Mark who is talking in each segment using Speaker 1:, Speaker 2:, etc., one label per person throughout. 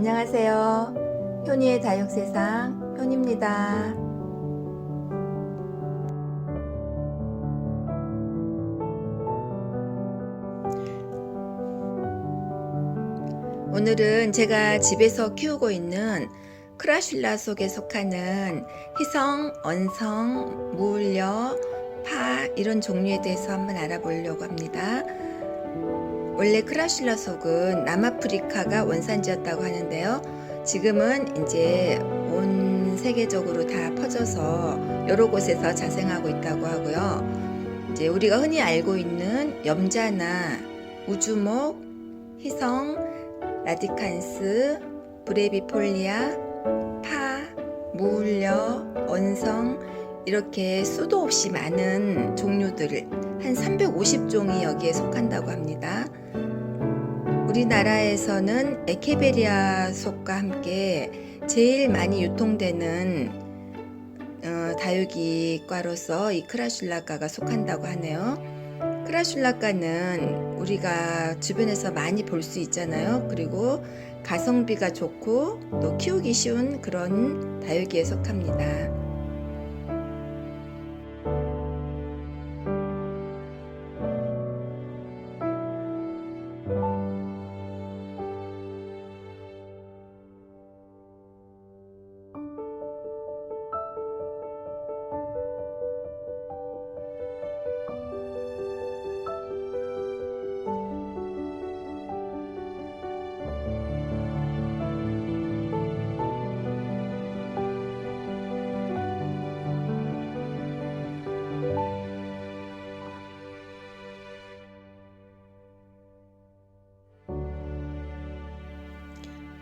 Speaker 1: 안녕하세요. 효니의 다육세상 효니입니다. 오늘은 제가 집에서 키우고 있는 크라슐라 속에 속하는 희성, 언성, 무울려, 파 이런 종류에 대해서 한번 알아보려고 합니다. 원래 크라슐라 속은 남아프리카가 원산지였다고 하는데요. 지금은 이제 온 세계적으로 다 퍼져서 여러 곳에서 자생하고 있다고 하고요. 이제 우리가 흔히 알고 있는 염자나 우주목, 희성, 라디칸스, 브레비폴리아, 파, 무울려, 언성 이렇게 수도 없이 많은 종류들 한 350종이 여기에 속한다고 합니다. 우리나라에서는 에케베리아 속과 함께 제일 많이 유통되는 어, 다육이과로서 이 크라슐라과가 속한다고 하네요. 크라슐라과는 우리가 주변에서 많이 볼 수 있잖아요. 그리고 가성비가 좋고 또 키우기 쉬운 그런 다육이에 속합니다.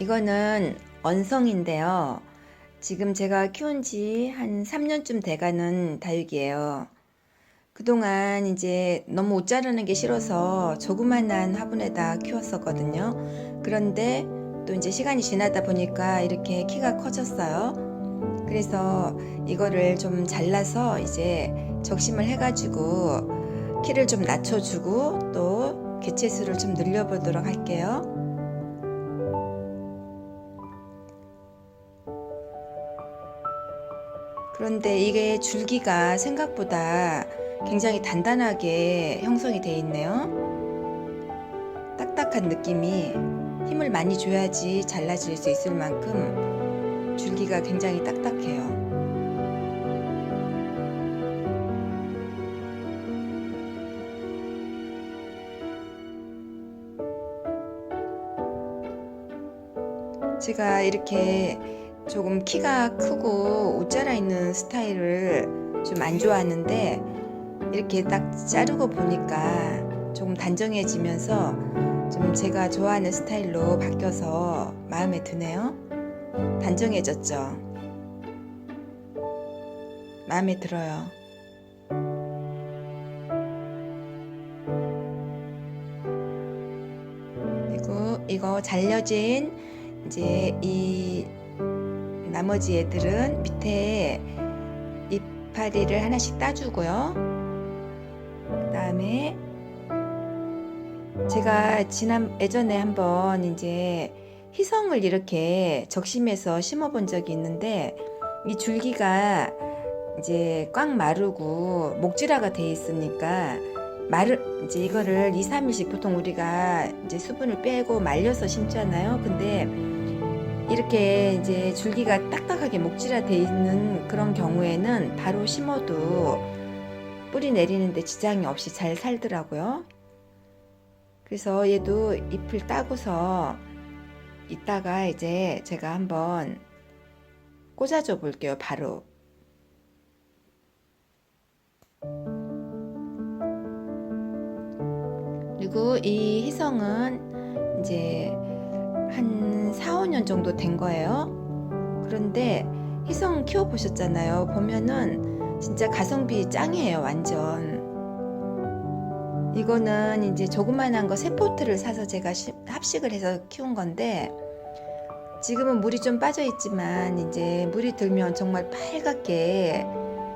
Speaker 1: 이거는 언성인데요. 지금 제가 키운 지 한 3년쯤 돼가는 다육이에요. 그동안 이제 너무 옷 자르는 게 싫어서 조그만한 화분에다 키웠었거든요. 그런데 또 이제 시간이 지나다 보니까 이렇게 키가 커졌어요. 그래서 이거를 좀 잘라서 이제 적심을 해가지고 키를 좀 낮춰주고 또 개체수를 좀 늘려보도록 할게요. 그런데 이게 줄기가 생각보다 굉장히 단단하게 형성이 되어 있네요. 딱딱한 느낌이 힘을 많이 줘야지 잘라질 수 있을 만큼 줄기가 굉장히 딱딱해요. 제가 이렇게 조금 키가 크고 옷 자라 있는 스타일을 좀 안 좋아하는데 이렇게 딱 자르고 보니까 조금 단정해지면서 좀 제가 좋아하는 스타일로 바뀌어서 마음에 드네요. 단정해졌죠. 마음에 들어요. 그리고 이거 잘려진 이제 이 나머지 애들은 밑에 이파리를 하나씩 따주고요. 그 다음에 제가 지난 예전에 한번 이제 희성을 이렇게 적심해서 심어본 적이 있는데 이 줄기가 이제 꽉 마르고 목질화가 돼 있으니까 마르 이제 이거를 2, 3일씩 보통 우리가 이제 수분을 빼고 말려서 심잖아요. 근데 이렇게 이제 줄기가 딱딱하게 목질화 돼 있는 그런 경우에는 바로 심어도 뿌리 내리는데 지장이 없이 잘 살더라고요. 그래서 얘도 잎을 따고서 이따가 이제 제가 한번 꽂아줘 볼게요. 바로. 그리고 이 희성은 이제 한 4, 5년 정도 된 거예요. 그런데 희성 키워보셨잖아요. 보면은 진짜 가성비 짱이에요, 완전. 이거는 이제 조그만한 거 세 포트를 사서 제가 시- 합식을 해서 키운 건데 지금은 물이 좀 빠져 있지만 이제 물이 들면 정말 빨갛게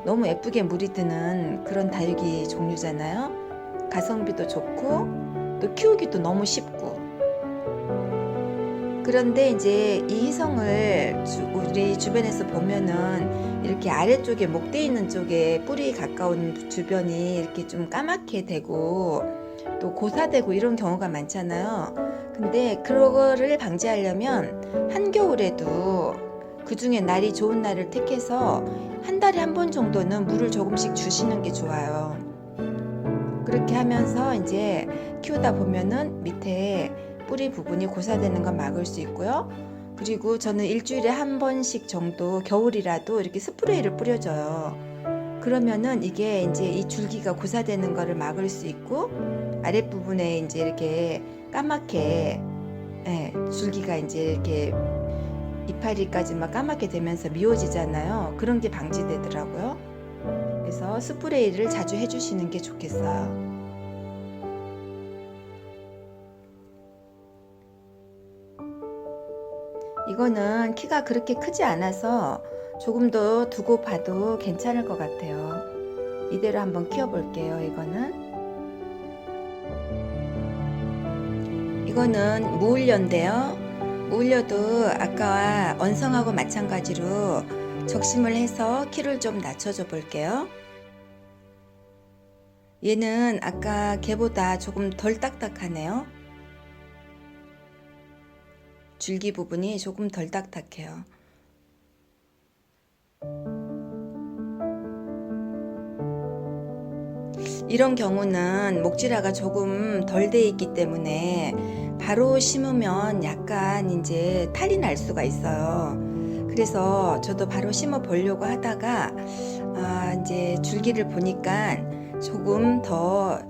Speaker 1: 너무 예쁘게 물이 드는 그런 다육이 종류잖아요. 가성비도 좋고 또 키우기도 너무 쉽고 그런데 이제 이 희성을 주- 우리 주변에서 보면은 이렇게 아래쪽에 목대 있는 쪽에 뿌리 가까운 주변이 이렇게 좀 까맣게 되고 또 고사되고 이런 경우가 많잖아요. 근데 그거를 방지하려면 한겨울에도 그 중에 날이 좋은 날을 택해서 한 달에 한 번 정도는 물을 조금씩 주시는 게 좋아요. 그렇게 하면서 이제 키우다 보면은 밑에 뿌리 부분이 고사되는 건 막을 수 있고요. 그리고 저는 일주일에 한 번씩 정도 겨울이라도 이렇게 스프레이를 뿌려줘요. 그러면은 이게 이제 이 줄기가 고사되는 거를 막을 수 있고 아랫부분에 이제 이렇게 까맣게 예, 줄기가 이제 이렇게 이파리까지 막 까맣게 되면서 미워지잖아요. 그런 게 방지되더라고요. 그래서 스프레이를 자주 해주시는 게 좋겠어요. 이거는 키가 그렇게 크지 않아서 조금 더 두고 봐도 괜찮을 것 같아요. 이대로 한번 키워볼게요. 이거는 이거는 무울려인데요. 무울려도 아까와 언성하고 마찬가지로 적심을 해서 키를 좀 낮춰줘 볼게요. 얘는 아까 걔보다 조금 덜 딱딱하네요. 줄기 부분이 조금 덜 딱딱해요. 이런 경우는 목질화가 조금 덜 돼 있기 때문에 바로 심으면 약간 이제 탈이 날 수가 있어요. 그래서 저도 바로 심어 보려고 하다가 아 이제 줄기를 보니까 조금 더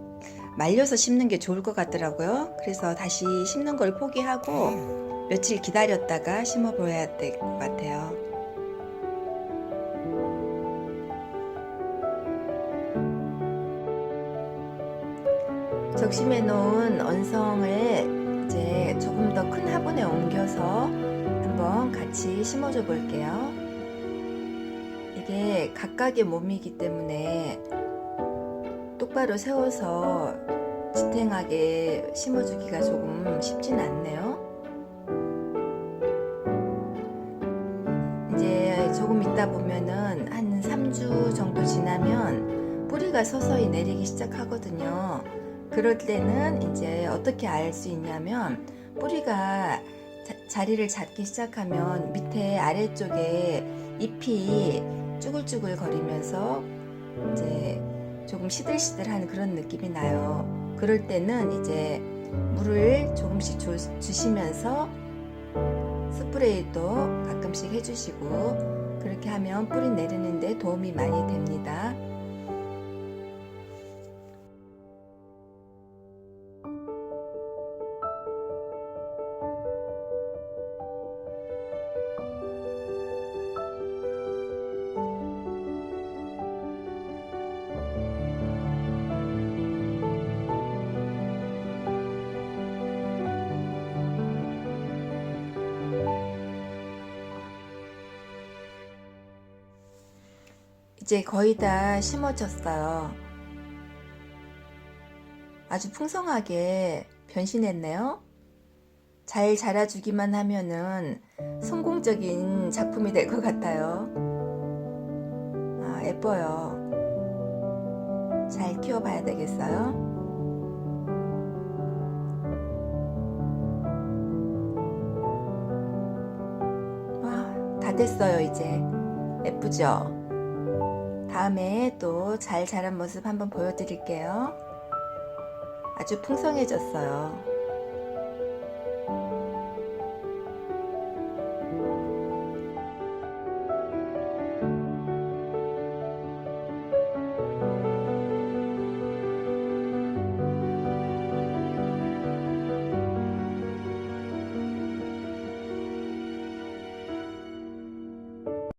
Speaker 1: 말려서 심는 게 좋을 것 같더라고요. 그래서 다시 심는 걸 포기하고 며칠 기다렸다가 심어 보야 될 것 같아요. 적심해 놓은 언성을 이제 조금 더 큰 화분에 옮겨서 한번 같이 심어줘 볼게요. 이게 각각의 몸이기 때문에 똑바로 세워서 지탱하게 심어주기가 조금 쉽진 않네요. 조금 있다 보면은 한 3주 정도 지나면 뿌리가 서서히 내리기 시작하거든요. 그럴 때는 이제 어떻게 알 수 있냐면 뿌리가 자, 자리를 잡기 시작하면 밑에 아래쪽에 잎이 쭈글쭈글 거리면서 이제 조금 시들시들한 그런 느낌이 나요. 그럴 때는 이제 물을 조금씩 주, 주시면서 스프레이도 가끔씩 해주시고 그렇게 하면 뿌리 내리는데 도움이 많이 됩니다. 이제 거의 다 심어졌어요. 아주 풍성하게 변신했네요. 잘 자라주기만 하면은 성공적인 작품이 될 것 같아요. 아, 예뻐요. 잘 키워봐야 되겠어요. 와, 다 됐어요, 이제. 예쁘죠? 다음에 또 잘 자란 모습 한번 보여드릴게요. 아주 풍성해졌어요.